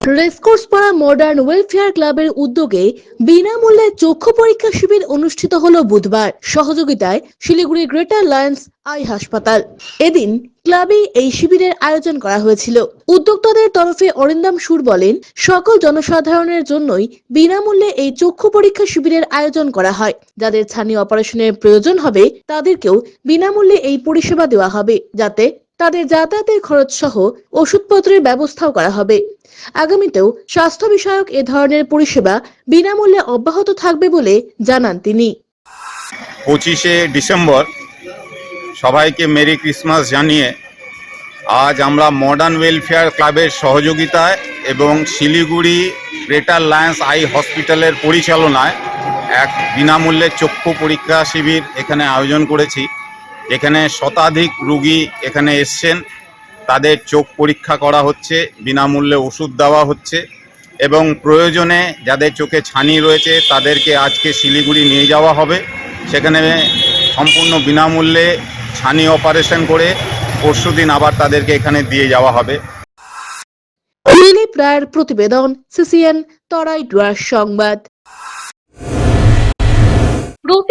Racecourse পাড়া modern welfare ক্লাবের উদ্যোগে বিনামূল্যে চক্ষু পরীক্ষা শিবির অনুষ্ঠিত হলো বুধবার। সহযোগিতায় শিলিগুড়ি গ্রেটার লায়ন্স আই হাসপাতাল এদিন ক্লাবে এই শিবিরের আয়োজন করা হয়েছিল। উদ্যোক্তাদের তরফে অরিন্দম সুর বলেন, সকল জনসাধারণের জন্যই বিনামূল্যে এই চক্ষু পরীক্ষা শিবিরের আয়োজন করা হয়। যাদের ছানি অপারেশনের প্রয়োজন হবে, তাদেরকেও বিনামূল্যে এই পরিষেবা দেওয়া হবে, যাতে তাদের যাতায়াতের খরচ সহ ওষুধপত্রের ব্যবস্থাও করা হবে। আগামীতেও স্বাস্থ্য বিষয়ক এ ধরনের পরিষেবা বিনামূল্যে অব্যাহত থাকবে বলে জানান তিনি। পঁচিশে ডিসেম্বর, সবাইকে মেরি ক্রিসমাস জানিয়ে আজ আমরা মডার্ন ওয়েলফেয়ার ক্লাবের সহযোগিতায় এবং শিলিগুড়ি গ্রেটার লায়ন্স আই হসপিটালের পরিচালনায় এক বিনামূল্যে চক্ষু পরীক্ষা শিবির এখানে আয়োজন করেছি। এখানে শতাধিক রুগী এখানে এসছেন। তাদের চোখ পরীক্ষা করা হচ্ছে, বিনামূল্যে ওষুধ দেওয়া হচ্ছে এবং প্রয়োজনে যাদের চোখে ছানি রয়েছে তাদেরকে আজকে শিলিগুড়ি নিয়ে যাওয়া হবে। সেখানে সম্পূর্ণ বিনামূল্যে ছানি অপারেশন করে পরশুদিন আবার তাদেরকে এখানে দিয়ে যাওয়া হবে। দিলীপ রায়ের প্রতিবেদন, সিসিএন, তরাই ডুয়ার সংবাদ।